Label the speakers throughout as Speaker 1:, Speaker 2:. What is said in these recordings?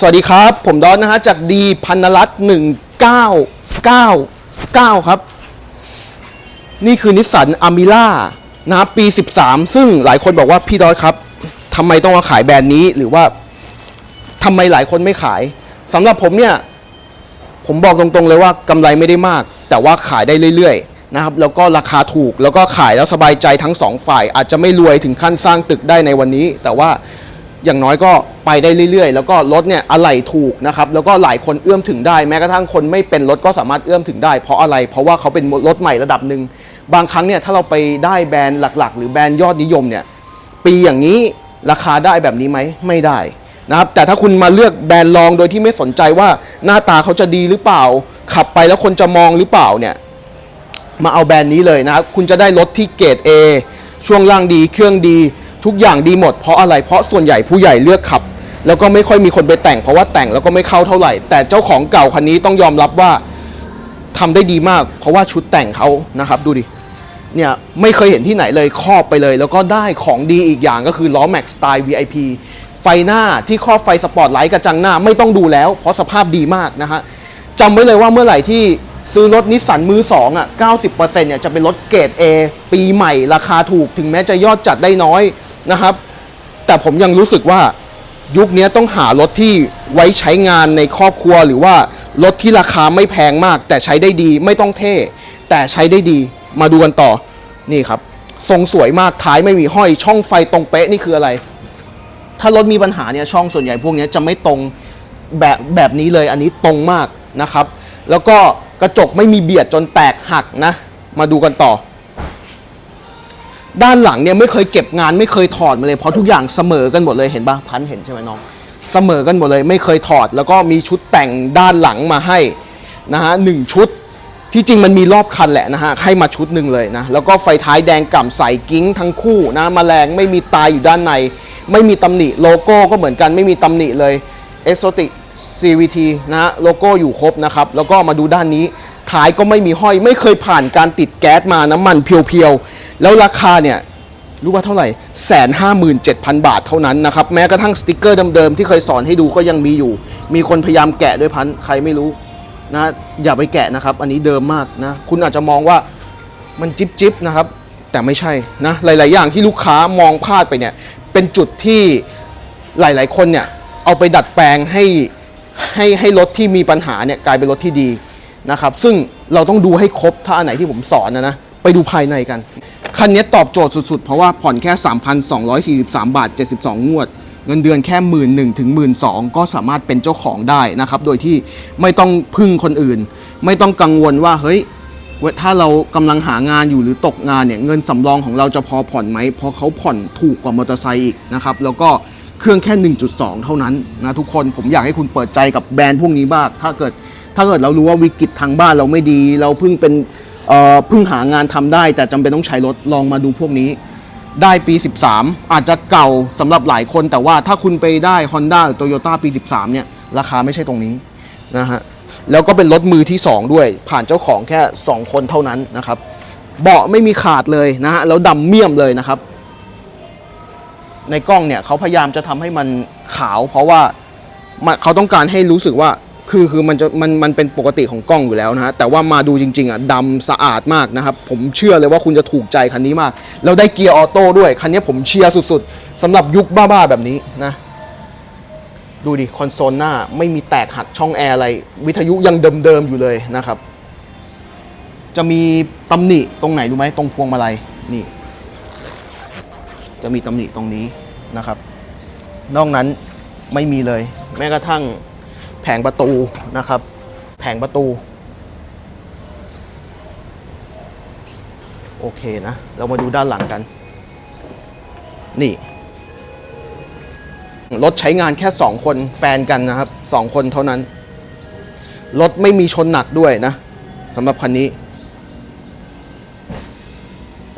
Speaker 1: สวัสดีครับ ผมดอนนะฮะจากดีพันนรัตหนึ่งเก้าเก้าเก้าครับ นี่คือนิสสันอามิล่านะครับปี13ซึ่งหลายคนบอกว่าพี่ดอนครับทำไมต้องมาขายแบรนด์นี้หรือว่าทำไมหลายคนไม่ขายสำหรับผมเนี่ย ผมบอกตรงๆเลยว่ากำไรไม่ได้มาก แต่ว่าขายได้เรื่อยๆนะครับ แล้วก็ราคาถูกแล้วก็ขายแล้วสบายใจทั้งสองฝ่าย อาจจะไม่รวยถึงขั้นสร้างตึกได้ในวันนี้ แต่ว่า อย่างน้อยก็ไปได้เรื่อยๆ แล้วก็รถเนี่ยอะไหล่ถูกนะครับแล้วก็หลายคนเอื้อมถึงได้แม้กระทั่งคนไม่เป็นรถก็สามารถเอื้อมถึงได้ เพราะอะไรเพราะว่าเขาเป็นรถใหม่ระดับหนึ่งบางครั้งเนี่ยถ้าเราไปได้แบรนด์หลัก ๆ หรือแบรนด์ยอดนิยมเนี่ยปีอย่างนี้ราคาได้แบบนี้ไหมไม่ได้นะครับแต่ถ้าคุณมาเลือกแบรนด์รองโดยที่ไม่สนใจว่าหน้าตาเขาจะดีหรือเปล่า ขับไปแล้วคนจะมองหรือเปล่าเนี่ยมาเอาแบรนด์นี้เลยนะครับคุณจะได้รถที่เกรด A ช่วงล่างดีเครื่องดี ทุกอย่างดีหมดเพราะอะไรเพราะส่วนใหญ่ผู้ใหญ่เลือกขับ แล้วก็ไม่ค่อยมีคนไปแต่งเพราะว่าแต่งแล้วก็ไม่เข้าเท่าไหร่ แต่เจ้าของเก่าคันนี้ต้องยอมรับว่าทำได้ดีมาก เพราะว่าชุดแต่งเขานะครับดูดิเนี่ยไม่เคยเห็นที่ไหนเลยครอบไปเลย แล้วก็ได้ของดีอีกอย่างก็คือล้อแม็กสไตล์ VIP ไฟหน้าที่ครอบไฟสปอร์ตไลท์กระจังหน้าไม่ต้องดูแล้ว เพราะสภาพดีมากนะฮะจำไว้เลยว่าเมื่อไหร่ที่ซื้อรถนิสสันมือ2อะ 90%เนี่ยจะเป็นรถเกรด A ปีใหม่ราคาถูกถึงแม้จะยอดจัดได้น้อย นะครับ แต่ผมยังรู้สึกว่ายุคนี้ต้องหารถที่ไว้ใช้งานในครอบครัวหรือว่ารถที่ราคาไม่แพงมาก แต่ใช้ได้ดีไม่ต้องเท่ แต่ใช้ได้ดีมาดูกันต่อนี่ครับ ทรงสวยมากท้ายไม่มีห้อยช่องไฟตรงเป๊ะนี่คืออะไร ถ้ารถมีปัญหาเนี่ยช่องส่วนใหญ่พวกนี้จะไม่ตรงแบบแบบนี้เลยอันนี้ตรงมากนะครับ แล้วก็กระจกไม่มีเบียดจนแตกหักนะ มาดูกันต่อ ด้านหลังเนี่ยไม่เคยเก็บงานไม่เคยถอดมาเลยเพราะทุกอย่างเสมอกันหมดเลยเห็นปะพันเห็นใช่ไหมน้องเสมอกันหมดเลยไม่เคยถอด แล้วก็มีชุดแต่งด้านหลังมาให้นะฮะหนึ่งชุดที่จริงมันมีรอบคันแหละนะฮะให้มาชุดหนึ่งเลยนะแล้วก็ไฟท้ายแดงกล่ำใสกิ้งทั้งคู่นะมแมลงไม่มีตายอยู่ด้านใน ไม่มีตำหนิโลโก้ก็เหมือนกันไม่มีตำหนิเลย Exotic CVT นะฮะโลโก้อยู่ครบนะครับแล้วก็มาดูด้านนี้ ท้ายก็ไม่มีห้อย ไม่เคยผ่านการติดแก๊สมาน้ำมันเพียวๆ แล้วราคาเนี่ยรู้ว่าเท่าไหร่แสนห้าหมื่นเจ็ดพันบาทเท่านั้นนะครับ แม้กระทั่งสติกเกอร์เดิมๆ ที่เคยสอนให้ดูก็ยังมีอยู่ มีคนพยายามแกะด้วยพันใครไม่รู้นะอย่าไปแกะนะครับ อันนี้เดิมมากนะ คุณอาจจะมองว่ามันจิบจิบนะครับ แต่ไม่ใช่นะ หลาย ๆ อย่างที่ลูกค้ามองพลาดไปเนี่ย เป็นจุดที่หลาย ๆ คนเนี่ย เอาไปดัดแปลงให้ให้ให้รถที่มีปัญหาเนี่ยกลายเป็นรถที่ดี นะครับซึ่งเราต้องดูให้ครบถ้าอันไหนที่ผมสอนนะนะ ไปดูภายในกัน คันนี้ตอบโจทย์สุดๆ เพราะว่าผ่อนแค่ 3,243 บาท 72 งวด เงินเดือนแค่หมื่นหนึ่งถึงหมื่นสองก็สามารถเป็นเจ้าของได้นะครับ โดยที่ไม่ต้องพึ่งคนอื่น ไม่ต้องกังวลว่าเฮ้ยถ้าเรากำลังหางานอยู่หรือตกงานเนี่ยเงินสำรองของเราจะพอผ่อนไหมเพราะเขาผ่อนถูกกว่ามอเตอร์ไซค์อีกนะครับแล้วก็เครื่องแค่ 1.2 เท่านั้นนะทุกคนผมอยากให้คุณเปิดใจกับแบรนด์พวกนี้บ้างถ้าเกิด ถ้าเกิดเรารู้ว่าวิกฤตทางบ้านเราไม่ดี เราเพิ่งเป็นเอ่อเพิ่งหางานทำได้ แต่จำเป็นต้องใช้รถลองมาดูพวกนี้ ได้ปี 13 อาจจะเก่าสำหรับหลายคน แต่ว่าถ้าคุณไปได้ Honda หรือ Toyota ปี 13 เนี่ย ราคาไม่ใช่ตรงนี้นะฮะแล้วก็เป็นรถมือที่ 2 ด้วย ผ่านเจ้าของแค่ 2 คนเท่านั้นนะครับ เบาะไม่มีขาดเลยนะฮะแล้วดำเมี่ยมเลยนะครับ ในกล้องเนี่ยเขาพยายามจะทำให้มันขาว เพราะว่าเขาต้องการให้รู้สึกว่า คือคือมันจะมันมันเป็นปกติของกล้องอยู่แล้วนะฮะแต่ว่ามาดูจริงๆอะดำสะอาดมากนะครับ ผมเชื่อเลยว่าคุณจะถูกใจคันนี้มาก แล้วได้เกียร์ออโต้ด้วย คันนี้ผมเชียร์สุดๆสำหรับยุคบ้าๆแบบนี้นะดูดิ คอนโซลหน้าไม่มีแตกหักช่องแอร์อะไร วิทยุยังเดิมๆอยู่เลยนะครับ จะมีตำหนิตรงไหนรู้ไหมตรงพวงมาลัยนี่ จะมีตำหนิตรงนี้นะครับ นอกนั้นไม่มีเลย แม้กระทั่ง แผงประตูนะครับ แผงประตู โอเคนะ เรามาดูด้านหลังกัน นี่ รถใช้งานแค่ 2 คนแฟนกันนะครับ 2 คนเท่านั้น รถไม่มีชนหนักด้วยนะสำหรับคันนี้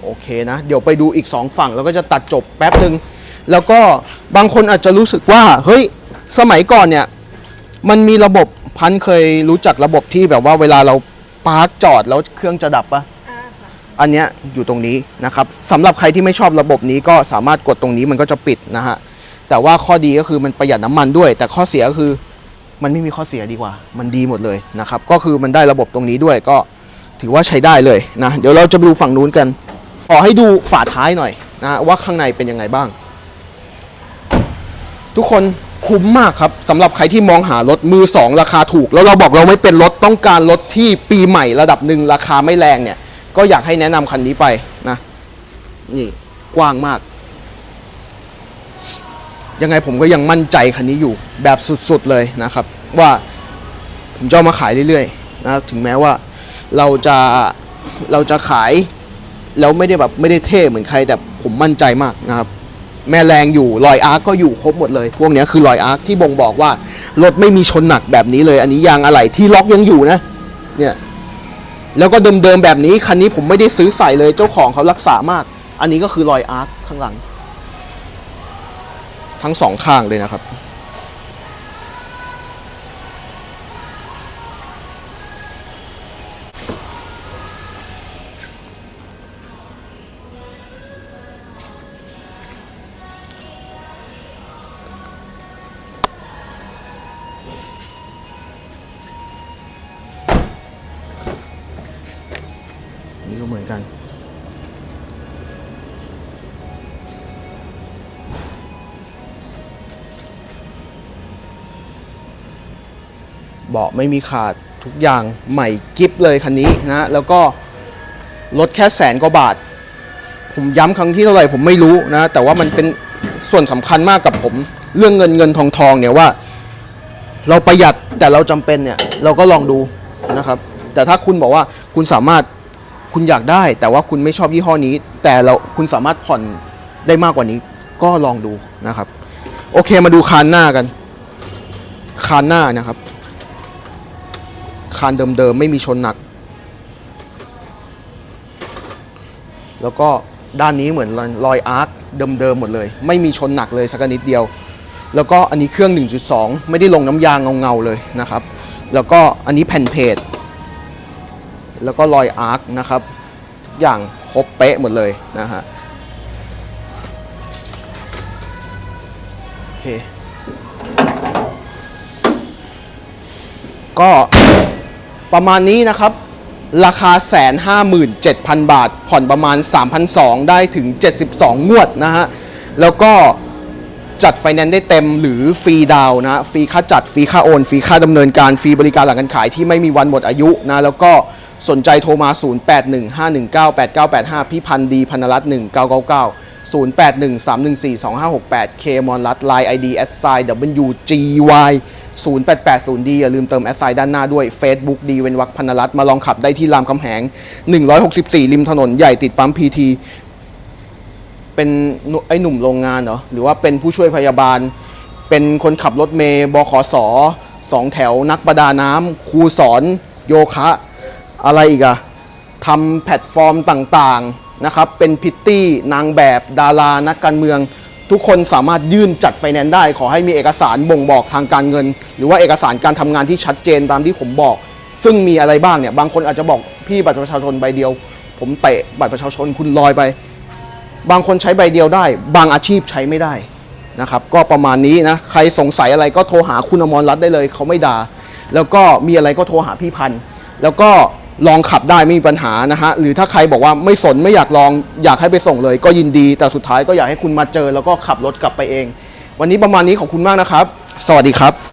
Speaker 1: โอเคนะ เดี๋ยวไปดูอีก 2 ฝั่งแล้วก็จะตัดจบแป๊บหนึ่งแล้วก็บางคนอาจจะรู้สึกว่า เฮ้ย สมัยก่อนเนี่ย มันมีระบบพันเคยรู้จักระบบที่แบบว่าเวลาเราปาร์กจอดแล้วเครื่องจะดับปะ
Speaker 2: อ่าค่ะ
Speaker 1: อันเนี้ยอยู่ตรงนี้นะครับสำหรับใครที่ไม่ชอบระบบนี้ก็สามารถกดตรงนี้มันก็จะปิดนะฮะแต่ว่าข้อดีก็คือมันประหยัดน้ำมันด้วย แต่ข้อเสียก็คือมันไม่มีข้อเสียดีกว่า มันดีหมดเลยนะครับก็คือมันได้ระบบตรงนี้ด้วยก็ถือว่าใช้ได้เลยนะเดี๋ยวเราจะไปดูฝั่งนู้นกันขอให้ดูฝาท้ายหน่อยนะว่าข้างในเป็นยังไงบ้าง ทุกคน คุ้มมากครับสำหรับใครที่มองหารถมือสองราคาถูก แล้วเราบอกเราไม่เป็นรถต้องการรถที่ปีใหม่ระดับหนึ่งราคาไม่แรงเนี่ย ก็อยากให้แนะนำคันนี้ไปนะ นี่กว้างมาก ยังไงผมก็ยังมั่นใจคันนี้อยู่แบบสุดๆเลยนะครับ ว่าผมจะามาขายเรื่อยๆนะถึงแม้ว่าเราจะเราจะขายแล้วไม่ได้แบบไม่ได้เท่เหมือนใครแต่ผมมั่นใจมากนะครับ แม่แรงอยู่ลอยอาร์คก็อยู่ครบหมดเลย พวกนี้คือลอยอาร์คที่บ่งบอกว่ารถไม่มีชนหนักแบบนี้เลย อันนี้ยางอะไหล่ที่ล็อกยังอยู่นะ เนี่ย แล้วก็เดิมๆแบบนี้คันนี้ผมไม่ได้ซื้อใส่เลยเจ้าของเขารักษามาก อันนี้ก็คือรอยอาร์คข้างหลัง ทั้งสองข้างเลยนะครับ เบาะไม่มีขาดทุกอย่างใหม่กิฟเลยคันนี้นะ แล้วก็ลดแค่แสนกว่าบาท ผมย้ำครั้งที่เท่าไหร่ผมไม่รู้นะ แต่ว่ามันเป็นส่วนสำคัญมากกับผม เรื่องเงินเงินทองทองเนี่ยว่า เราประหยัดแต่เราจำเป็นเนี่ย เราก็ลองดูนะครับ แต่ถ้าคุณบอกว่าคุณสามารถคุณอยากได้ แต่ว่าคุณไม่ชอบยี่ห้อนี้ แต่เราคุณสามารถผ่อนได้มากกว่านี้ ก็ลองดูนะครับ โอเคมาดูคานหน้ากัน คานหน้านะครับ คานเดิมๆไม่มีชนหนัก แล้วก็ด้านนี้เหมือนรอยอาร์คเดิมๆหมดเลย ไม่มีชนหนักเลยสักนิดเดียว แล้วก็อันนี้เครื่อง 1.2 ไม่ได้ลงน้ำยางเงาๆเลยนะครับ แล้วก็อันนี้แผ่นเพจแล้วก็รอยอาร์คนะครับทุกอย่างครบเป๊ะหมดเลยนะฮะโอเคก็ ประมาณนี้นะครับ ราคาแสนห้าหมื่นเจ็ดพันบาท ผ่อนประมาณ 3,200 ได้ถึง 72 งวดนะฮะ แล้วก็จัดไฟแนนซ์ได้เต็มหรือฟรีดาวนะฟรีค่าจัดฟรีค่าโอนฟรีค่าดำเนินการฟรีบริการหลังการขายที่ไม่มีวันหมดอายุนะแล้วก็สนใจโทรมา 0815198985 พี่พันดีพันรัตน์1999 0813142568 K มอนรัตไลน์ ID at sign WGY 0880 d อย่าลืมเติมแอดไซน์ด้านหน้าด้วย Facebook ดีเวนวักพันรัตมาลองขับได้ที่รามคำแหง 164 ริมถนนใหญ่ติดปั๊มพีทีเป็นไอ้หนุ่มโรงงานเหรอ หรือว่าเป็นผู้ช่วยพยาบาล เป็นคนขับรถเมย์บขสสองแถวนักประดาน้ำครูสอน โยคะ อะไรอีกอะทำแพลตฟอร์มต่างๆนะครับ เป็นพิตตี้ นางแบบดารานักการเมือง ทุกคนสามารถยื่นจัดไฟแนนซ์ได้ ขอให้มีเอกสารบ่งบอกทางการเงิน หรือว่าเอกสารการทำงานที่ชัดเจนตามที่ผมบอก ซึ่งมีอะไรบ้างเนี่ย บางคนอาจจะบอกพี่บัตรประชาชนใบเดียว ผมเตะบัตรประชาชนคุณลอยไป บางคนใช้ใบเดียวได้ บางอาชีพใช้ไม่ได้นะครับก็ประมาณนี้นะใครสงสัยอะไรก็โทรหาคุณอมรรัตน์ได้เลยเขาไม่ด่าแล้วก็มีอะไรก็โทรหาพี่พันธ์แล้วก็ ลองขับได้ไม่มีปัญหานะฮะหรือถ้าใครบอกว่าไม่สนไม่อยากลองอยากให้ไปส่งเลย ก็ยินดี แต่สุดท้ายก็อยากให้คุณมาเจอ แล้วก็ขับรถกลับไปเอง วันนี้ประมาณนี้ขอบคุณมากนะครับ สวัสดีครับ